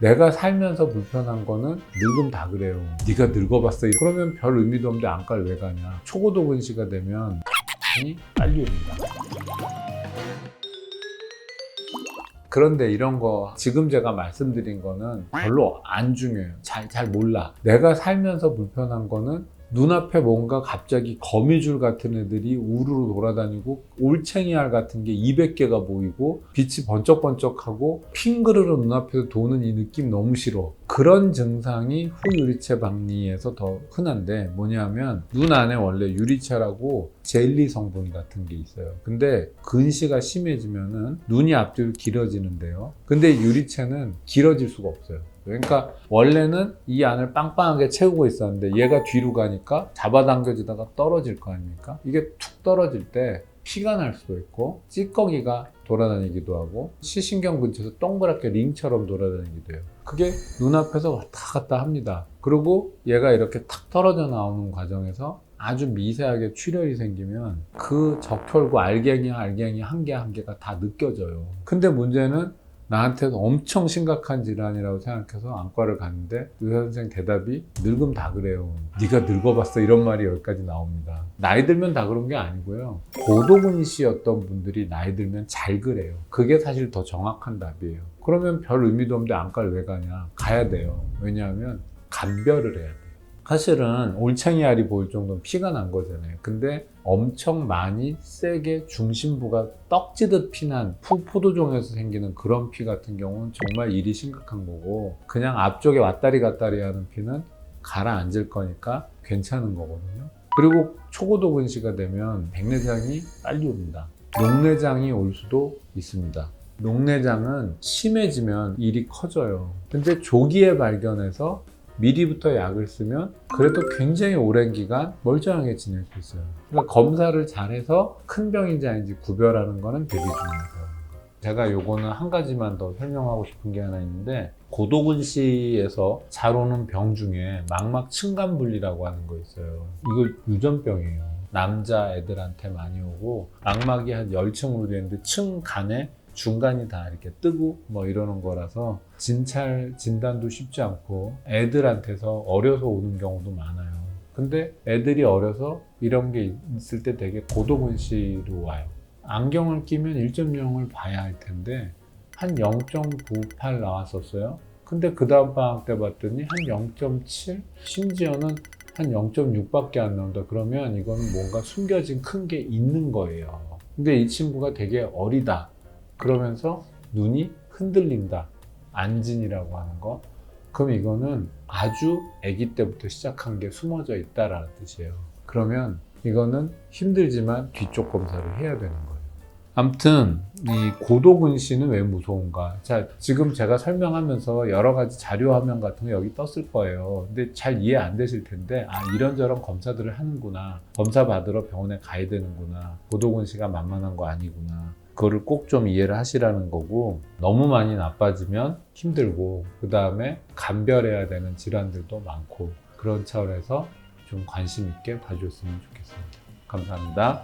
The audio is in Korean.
내가 살면서 불편한 거는 늙으면 다 그래요. 네가 늙어봤어. 그러면 별 의미도 없는데 안과를 왜 가냐. 초고도 근시가 되면 빨리 옵니다. 그런데 이런 거 지금 제가 말씀드린 거는 별로 안 중요해요. 잘, 잘 몰라. 내가 살면서 불편한 거는 눈앞에 뭔가 갑자기 거미줄 같은 애들이 우르르 돌아다니고 올챙이알 같은 게 200개가 보이고 빛이 번쩍번쩍하고 핑그르르 눈앞에서 도는 이 느낌 너무 싫어. 그런 증상이 후유리체 박리에서 더 흔한데 뭐냐면 눈 안에 원래 유리체라고 젤리 성분 같은 게 있어요. 근데 근시가 심해지면은 눈이 앞뒤로 길어지는데요. 근데 유리체는 길어질 수가 없어요. 그러니까 원래는 이 안을 빵빵하게 채우고 있었는데 얘가 뒤로 가니까 잡아당겨지다가 떨어질 거 아닙니까? 이게 툭 떨어질 때 피가 날 수도 있고 찌꺼기가 돌아다니기도 하고 시신경 근처에서 동그랗게 링처럼 돌아다니기도 해요. 그게 눈앞에서 왔다 갔다 합니다. 그리고 얘가 이렇게 탁 떨어져 나오는 과정에서 아주 미세하게 출혈이 생기면 그 적혈구 알갱이 알갱이 한 개 한 개가 다 느껴져요. 근데 문제는 나한테는 엄청 심각한 질환이라고 생각해서 안과를 갔는데 의사 선생 대답이 늙으면 다 그래요. 네가 늙어봤어 이런 말이 여기까지 나옵니다. 나이 들면 다 그런 게 아니고요. 고도근시였던 분들이 나이 들면 잘 그래요. 그게 사실 더 정확한 답이에요. 그러면 별 의미도 없는데 안과를 왜 가냐? 가야 돼요. 왜냐하면 감별을 해야 돼요. 사실은 올챙이 알이 보일 정도는 피가 난 거잖아요. 근데 엄청 많이 세게 중심부가 떡지듯 피난 푸- 포도종에서 생기는 그런 피 같은 경우는 정말 일이 심각한 거고 그냥 앞쪽에 왔다리 갔다리 하는 피는 가라앉을 거니까 괜찮은 거거든요. 그리고 초고도 근시가 되면 백내장이 빨리 옵니다. 녹내장이 올 수도 있습니다. 녹내장은 심해지면 일이 커져요. 근데 조기에 발견해서 미리부터 약을 쓰면 그래도 굉장히 오랜 기간 멀쩡하게 지낼 수 있어요. 그러니까 검사를 잘해서 큰 병인지 아닌지 구별하는 거는 되게 중요해요. 제가 요거는 한 가지만 더 설명하고 싶은 게 하나 있는데 고도근시에서 잘 오는 병 중에 망막 층간분리라고 하는 거 있어요. 이거 유전병이에요. 남자 애들한테 많이 오고 망막이 한 10층으로 되는데 층 간에 중간이 다 이렇게 뜨고 뭐 이러는 거라서 진찰 진단도 쉽지 않고 애들한테서 어려서 오는 경우도 많아요. 근데 애들이 어려서 이런 게 있을 때 되게 고도근시로 와요. 안경을 끼면 1.0을 봐야 할 텐데 한 0.98 나왔었어요. 근데 그 다음 방학 때 봤더니 한 0.7 심지어는 한 0.6밖에 안 나온다. 그러면 이거는 뭔가 숨겨진 큰 게 있는 거예요. 근데 이 친구가 되게 어리다. 그러면서 눈이 흔들린다. 안진이라고 하는 거. 그럼 이거는 아주 아기 때부터 시작한 게 숨어져 있다라는 뜻이에요. 그러면 이거는 힘들지만 뒤쪽 검사를 해야 되는 거예요. 아무튼 이 고도근시는 왜 무서운가? 자, 지금 제가 설명하면서 여러 가지 자료 화면 같은 거 여기 떴을 거예요. 근데 잘 이해 안 되실 텐데 아 이런저런 검사들을 하는구나. 검사 받으러 병원에 가야 되는구나. 고도근시가 만만한 거 아니구나. 그거를 꼭 좀 이해를 하시라는 거고 너무 많이 나빠지면 힘들고 그 다음에 감별해야 되는 질환들도 많고 그런 차원에서 좀 관심 있게 봐줬으면 좋겠습니다. 감사합니다.